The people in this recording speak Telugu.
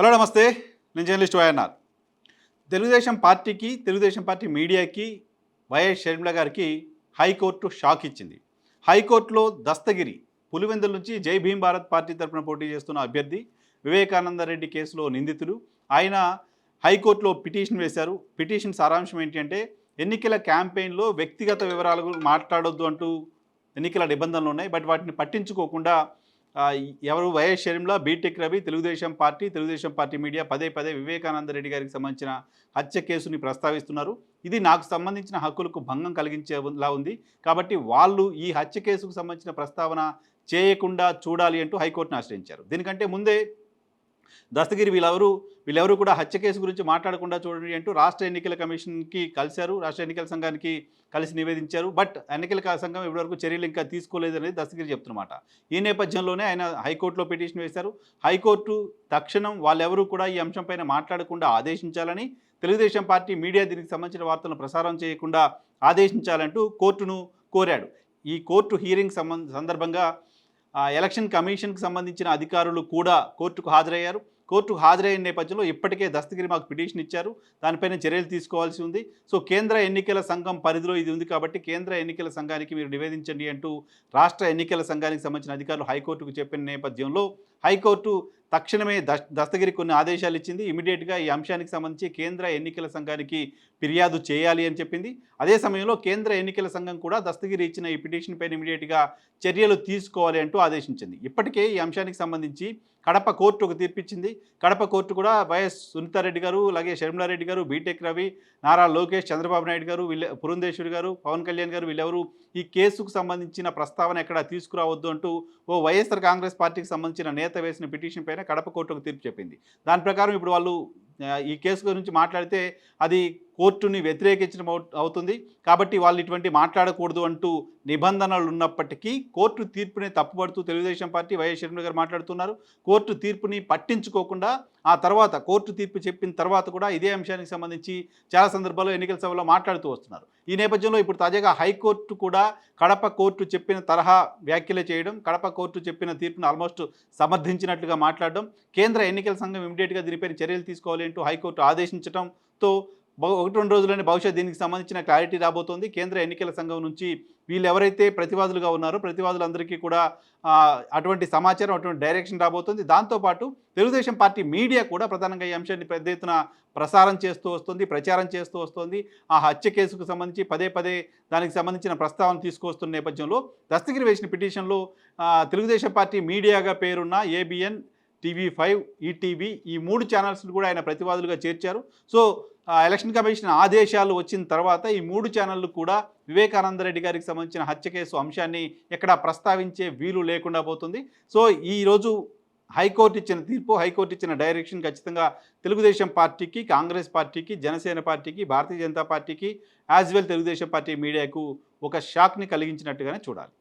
హలో నమస్తే. నేను జర్నలిస్ట్ వైఎన్ఆర్. తెలుగుదేశం పార్టీకి తెలుగుదేశం పార్టీ మీడియాకి వైఎస్ షర్మిల గారికి హైకోర్టు షాక్ ఇచ్చింది. హైకోర్టులో దస్తగిరి పులివెందుల నుంచి జై భీమ్ భారత్ పార్టీ తరపున పోటీ చేస్తున్న అభ్యర్థి వివేకానంద రెడ్డి కేసులో నిందితులు. ఆయన హైకోర్టులో పిటిషన్ వేశారు. పిటిషన్ సారాంశం ఏంటి అంటే ఎన్నికల క్యాంపెయిన్లో వ్యక్తిగత వివరాలు మాట్లాడొద్దు అంటూ ఎన్నికల నిబంధనలు ఉన్నాయి. బట్ వాటిని పట్టించుకోకుండా ఎవరు YS Sharmila BTech Ravi Telugu Desam party Telugu Desam party media పదే పదే వివేకానంద రెడ్డి గారికి సంబంధించిన హత్య కేసుని ప్రస్తావిస్తున్నారు. ఇది నాకు సంబంధించిన హక్కులకు భంగం కలిగించేలా ఉంది. కాబట్టి వాళ్ళు ఈ హత్య కేసుకు సంబంధించిన ప్రస్తావన చేయకుండా చూడాలి అంటూ హైకోర్టును ఆశ్రయించారు. దీనికంటే ముందే దస్తగిరి వీళ్ళెవరు? వీళ్ళెవరు కూడా హత్య కేసు గురించి మాట్లాడకుండా చూడండి అంటూ రాష్ట్ర ఎన్నికల కమిషన్కి కలిశారు. రాష్ట్ర ఎన్నికల సంఘానికి కలిసి నివేదించారు. బట్ ఎన్నికల సంఘం ఇప్పటివరకు చర్యలు ఇంకా తీసుకోలేదు అనేది దస్తగిరి చెప్తున్నమాట. ఈ నేపథ్యంలోనే ఆయన హైకోర్టులో పిటిషన్ వేశారు. హైకోర్టు తక్షణం వాళ్ళెవరూ కూడా ఈ అంశంపైన మాట్లాడకుండా ఆదేశించాలని తెలుగుదేశం పార్టీ మీడియా దీనికి సంబంధించిన వార్తలను ప్రసారం చేయకుండా ఆదేశించాలంటూ కోర్టును కోరాడు. ఈ కోర్టు హీరింగ్ సంబంధ సందర్భంగా ఎలక్షన్ కమిషన్కి సంబంధించిన అధికారులు కూడా కోర్టుకు హాజరయ్యారు. కోర్టుకు హాజరైన నేపథ్యంలో ఇప్పటికే దస్తగిరి మాకు పిటిషన్ ఇచ్చారు. దానిపైన చర్యలు తీసుకోవాల్సి ఉంది. సో కేంద్ర ఎన్నికల సంఘం పరిధిలో ఇది ఉంది కాబట్టి కేంద్ర ఎన్నికల సంఘానికి మీరు నివేదించండి అంటూ రాష్ట్ర ఎన్నికల సంఘానికి సంబంధించిన అధికారులు హైకోర్టుకు చెప్పిన నేపథ్యంలో హైకోర్టు తక్షణమే దస్తగిరి కొన్ని ఆదేశాలు ఇచ్చింది. ఇమీడియట్గా ఈ అంశానికి సంబంధించి కేంద్ర ఎన్నికల సంఘానికి ఫిర్యాదు చేయాలి అని చెప్పింది. అదే సమయంలో కేంద్ర ఎన్నికల సంఘం కూడా దస్తగిరి ఇచ్చిన ఈ పిటిషన్ పైన ఇమీడియట్గా చర్యలు తీసుకోవాలి అంటూ ఆదేశించింది. ఇప్పటికే ఈ అంశానికి సంబంధించి కడప కోర్టు ఒక తీర్పిచ్చింది కడప కోర్టు కూడా వైఎస్ సునీతారెడ్డి గారు అలాగే షర్మిలారెడ్డి గారు బీటెక్ రవి నారా లోకేష్ చంద్రబాబు నాయుడు గారు వీళ్ళ పురంధేశ్వరి గారు పవన్ కళ్యాణ్ గారు వీళ్ళెవరూ? ఈ కేసుకు సంబంధించిన ప్రస్తావన ఎక్కడ తీసుకురావద్దు అంటూ ఓ వైఎస్ఆర్ కాంగ్రెస్ పార్టీకి సంబంధించిన నేత వేసిన పిటిషన్ పైన కడప కోర్టు ఒక తీర్పు చెప్పింది. దాని ప్రకారం ఇప్పుడు వాళ్ళు ఈ కేసు గురించి మాట్లాడితే అది కోర్టుని వ్యతిరేకించడం అవుతుంది. కాబట్టి వాళ్ళు ఇటువంటి మాట్లాడకూడదు అంటూ నిబంధనలు ఉన్నప్పటికీ కోర్టు తీర్పుని తప్పుపడుతూ తెలుగుదేశం పార్టీ వైఎస్ షర్మిల గారు మాట్లాడుతున్నారు. కోర్టు తీర్పుని పట్టించుకోకుండా ఆ తర్వాత కోర్టు తీర్పు చెప్పిన తర్వాత కూడా ఇదే అంశానికి సంబంధించి చాలా సందర్భాల్లో ఎన్నికల సభలో మాట్లాడుతూ వస్తున్నారు. ఈ నేపథ్యంలో ఇప్పుడు తాజాగా హైకోర్టు కూడా కడప కోర్టు చెప్పిన తరహా వ్యాఖ్యలు చేయడం కడప కోర్టు చెప్పిన తీర్పును ఆల్మోస్ట్ సమర్థించినట్లుగా మాట్లాడడం కేంద్ర ఎన్నికల సంఘం ఇమీడియట్గా దీనిపైన చర్యలు తీసుకోవాలి అంటూ హైకోర్టు ఆదేశించడంతో ఒకటి రెండు రోజుల్లోనే బహుశా దీనికి సంబంధించిన క్లారిటీ రాబోతోంది. కేంద్ర ఎన్నికల సంఘం నుంచి వీళ్ళు ఎవరైతే ప్రతివాదులుగా ఉన్నారో ప్రతివాదులందరికీ కూడా అటువంటి సమాచారం అటువంటి డైరెక్షన్ రాబోతుంది. దాంతోపాటు తెలుగుదేశం పార్టీ మీడియా కూడా ప్రధానంగా ఈ అంశాన్ని పెద్ద ఎత్తున ప్రసారం చేస్తూ వస్తుంది ప్రచారం చేస్తూ వస్తుంది. ఆ హత్య కేసుకు సంబంధించి పదే పదే దానికి సంబంధించిన ప్రస్తావన తీసుకొస్తున్న నేపథ్యంలో దస్తగిరి వేసిన పిటిషన్లో తెలుగుదేశం పార్టీ మీడియాగా పేరున్న ఏబిఎన్ టీవీ ఫైవ్ ఈటీవీ ఈ మూడు ఛానల్స్ను కూడా ఆయన ప్రతివాదులుగా చేర్చారు. సో ఎలక్షన్ కమిషన్ ఆదేశాలు వచ్చిన తర్వాత ఈ మూడు ఛానళ్ళు కూడా వివేకానంద రెడ్డి గారికి సంబంధించిన హత్య కేసు అంశాన్ని ఎక్కడ ప్రస్తావించే వీలు లేకుండా పోతుంది. సో ఈరోజు హైకోర్టు ఇచ్చిన తీర్పు హైకోర్టు ఇచ్చిన డైరెక్షన్ ఖచ్చితంగా తెలుగుదేశం పార్టీకి కాంగ్రెస్ పార్టీకి జనసేన పార్టీకి భారతీయ జనతా పార్టీకి యాజ్ వెల్ తెలుగుదేశం పార్టీ మీడియాకు ఒక షాక్ని కలిగించినట్టుగానే చూడాలి.